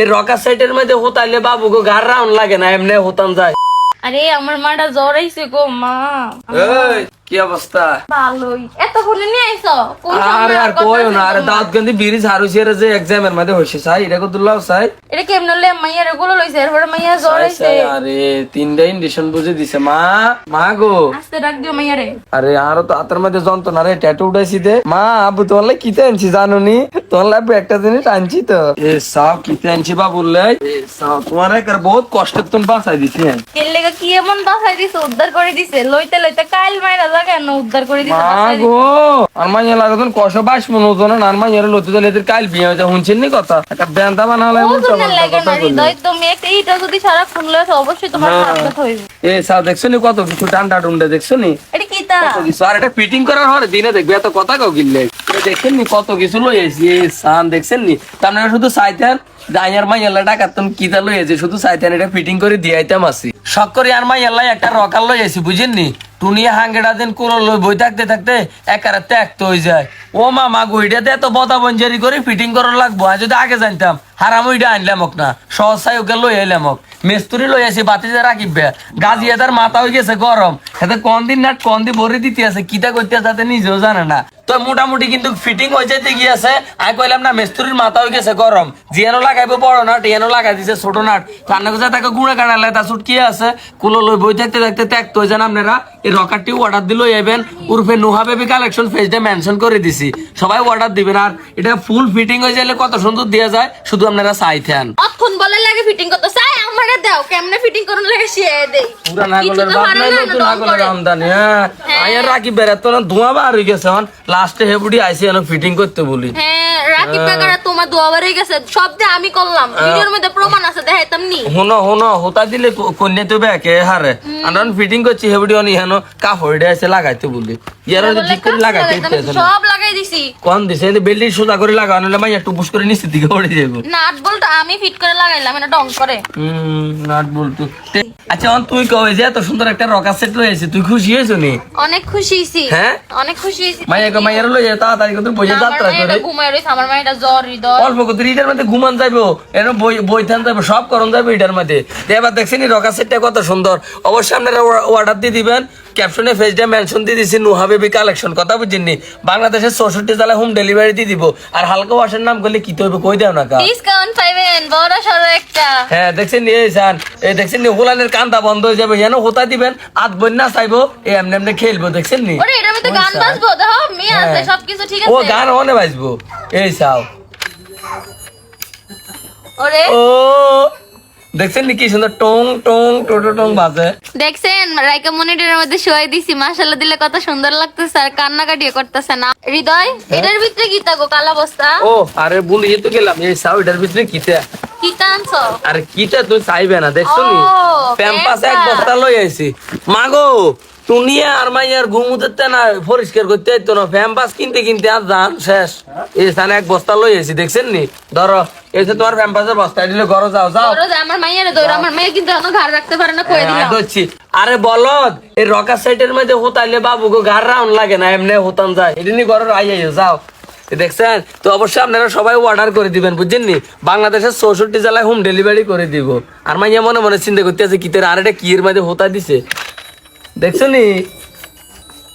এই রকার সাইডের মধ্যে হোতাইলে বাবু গো গার রাউন্ড লাগে না এমনি হতাম যায়। আরে আমার মাটা জ্বর আইছে গো মা। এই কি অবস্থা? ভালোই। এতক্ষণে নিয়ে আইছো? আরে আর কইও না আরে যে এক্সামের মধ্যে হইছে সাই এটা কত লাভ সাই এটা কেমন হলে? মাইয়ারে গুলো লইছে এরপরে মাইয়া জ্বর সাই, আরে তিনটা ইন্ডিশন বুঝে দিছে মা মা গো। আস্তে ডাক দিও মাইয়ারে আরে আরও তো হাতের মধ্যে যন্ত্রণা রে ট্যাটু উঠাইছি দে। মা আবু তোমার লাই কিতে আনছি জানো নি তোমার একটা জিনিস আনছি তো। এ সব কিতে আনছি বা বললে এ সব তোমার একবার বহুত কষ্টের তুমি বাঁচাই দিছি। এর লেগে কি এমন বাসাই দিছে? উদ্ধার করে দিছে। লইতে লইতে কাইল মাইরা যা কেন? উদ্ধার করে দিছে মা আর মাইয়া লাগাতন কষ্ট বাইশ মন ওজন আর মাইয়া লতে দিলে কাল বিয়ে হয়েছে শুনছেন নি কথা? একটা ব্যান্ডা বানালে উল্টা ওজনের পাল্টা লাগে না হৃদয় তুমি একটা ইটা যদি সারা খুন অবশ্যই তোমার হ্যাঁ। হইবে। এ সাও দেখছ নি কত কিছু? দেখছ নি? এটা কি তা? আর এটা ফিটিং করার হরে দিনে দেখবে এত কথা কাউ এ দেখছেন নি কত কিছু লই সান দেখছেন নি? তার মানে শুধু মাই তুমি লই আইছি শুধু সাইতেন এটা ফিটিং করে দিয়ে আইতাম আসি শখ করে আর মাই এলাই একটা রকাল লই আইছি বুঝেন নি? টুনিয়া হাঙ্গেটা দিন লই বই থাকতে থাকতে একারে ত্যাক্ত হয়ে যায়। ও মা মা গো এটাতে এত বদা বঞ্জারি করে ফিটিং করার লাগবো, আর যদি আগে জানতাম। হারাম ওইটা আনলাম হোক না সহজ সাই ওকে লই আইলাম মেস্তুরি লই আসি বাতি যে রাখিবে। গাজি এদার মাথা হয়ে গেছে গরম। এতে কোন দিন না কোন দিন ভরে দিতে আছে, কিতা করতে তাতে নিজেও জানে না। তো মোটামুটি কিন্তু ফিটিং হয়ে যাইতে গিয়েছে। আমি কইলাম না, মেস্তুরির মাথা হয়ে গেছে গরম। জিয়ানো লাগাইবো বড় নাট, ইয়ানো লাগাই দিছে ছোট নাট। রান্না করে তাকে গুঁড়ে কানালে তা সুট কি আছে। কুলো লই বই থাকতে থাকতে ত্যাগ তো যান আপনারা। এই রকারটি অর্ডার দিল এবেন উর্ফে নুহা বেবি কালেকশন পেজটা মেনশন করে দিছি। সবাই অর্ডার দিবেন। আর এটা ফুল ফিটিং হয়ে যাইলে কত সুন্দর দেওয়া যায়। শুধু আপনারা চাইতেন অক্ষণ বলে লাগে ফিটিং করতে চাই আমারে দাও কেমনে ফিটিং করুন লাগে সে দেই পুরা নাগলের গলে বাপ নাই নতুন না নাগলের করে। আমদানি হ্যাঁ? আয়ার রাখি বেরাতো না ধোঁয়া বার হই গেছে লাস্টে হেবুডি আইসি এনে ফিটিং করতে বলি। হ্যাঁ রাকিব বেকারা তোমার দোয়া বাড়ি গেছে। সব দিয়ে আমি করলাম ভিডিওর মধ্যে প্রমাণ আছে দেখাইতাম নি। হুন হুন হোতা দিলে কন্যা তো ব্যাকে হারে। আনন ফিটিং করছি হেবুডি অনি হেন কাপড় এসে লাগাইতে বলি। ইয়ার ঠিক করে লাগাইতে আছে না। সব লাগাই দিছি। কোন দিছে? বেল্টি সোজা করে লাগানো হলে মাইয়া টুপুস করে নিচের দিকে পড়ে যাব নাট বলটা আমি ফিট করে লাগাইলাম এটা ডং করে। হুম নাট বলতো তে- আচ্ছা অন তুই কবে যে এত সুন্দর একটা রকার সেট রয়েছে তুই খুশি হয়েছো নি? অনেক খুশি হইছি হ্যাঁ? অনেক খুশি হইছি মাইয়া কে মাইয়ার লই তাড়াতাড়ি করে বইয়ে যাত্রা করে। ঘুমায় রইছে আমার অল্প কত এটার মধ্যে ঘুমান যাইবো এর বই বই থান যাইবো, সব করণ যাইবো এটার মধ্যে। এবার দেখছেন রকা সেটটা কত সুন্দর। অবশ্যই আপনারা অর্ডার দিয়ে দিবেন। ক্যাপশনে ফেসটা মেনশন দিয়ে দিচ্ছি নুহা বেবি কালেকশন কথা বুঝিনি। বাংলাদেশের চৌষট্টি জেলায় হোম ডেলিভারি দিয়ে দিব। আর হালকা ওয়াশের নাম করলে কি তৈবে কই দেও না কা ডিসকাউন্ট পাইবেন বড় সড়ো একটা। হ্যাঁ দেখছেন নি এই সান এই দেখছেন নি হোলানের কান্দা বন্ধ হয়ে যাবে যেন হোতা দিবেন? আত বন্যা চাইব এই এমনি এমনি খেলব দেখছেন নি? ওরে এটার মধ্যে গান বাজবো দেখো আছে হ্যাঁ। সবকিছু ঠিক ও গান অনে বাজবো। এই চাও। ওরে। ও দেখছেন কি সুন্দর টং টং টোটো টং বাজে? দেখছেন রাইকা মনিটরের মধ্যে শোয়াই দিছি। মাশাআল্লাহ দিলে কত সুন্দর লাগতেছে আর কান্নাকাটিও করতেছে না। হৃদয় এটার ভিতরে কি থাকো কালা বস্তা ও আরে বলি তো গেলাম। এই সাউডার ভিতরে কি টানছো আরে কিটা তুই চাইবে না দেখছ নি? প্যাম্পাস এক বস্তা লই আইছি। মাগো টুনিয়া আর মাইয়ার ঘুমুতে না পরিষ্কার করতে আইতো না প্যাম্পাস কিনতে কিনতে আর দান শেষ। স্থানে এক বস্তা লই আইছি দেখছেন নি? ধরো যে তোমার প্যাম্পাসের বস্তা দিলে ঘরে যাও যাও। আমার মাইয়ারে দৌড় আমার কিন্তু এখনও ঘর রাখতে পারে না কয়ে হ্যাঁ, দিলাম। আরে বলদ এই রকার সাইটের মধ্যে হোতাইলে বাবু গো গার রাউন্ড লাগে না এমনি হোতাম যায়। এটা নিয়ে ঘরের আই আইও যাও। দেখছেন? তো অবশ্যই আপনারা সবাই অর্ডার করে দিবেন বুঝছেন নি বাংলাদেশের চৌষট্টি জেলায় হোম ডেলিভারি করে দিব। আর মাইয়া মনে মনে চিন্তা করতে আছে কিতের আর একটা কিয়ের মধ্যে হোতা দিছে? দেখছ নি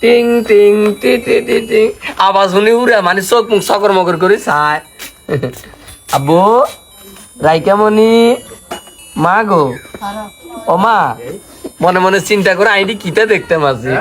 টিং টিং টি টি টি টিং। আওয়াজ শুনি উড়ে মানে চোখ মুখ সকর মকর করে চায়। আব্বু রাইকামণি মা গো? ও মা মনে মনে চিন্তা করে আইডি কিটা দেখতে মাঝে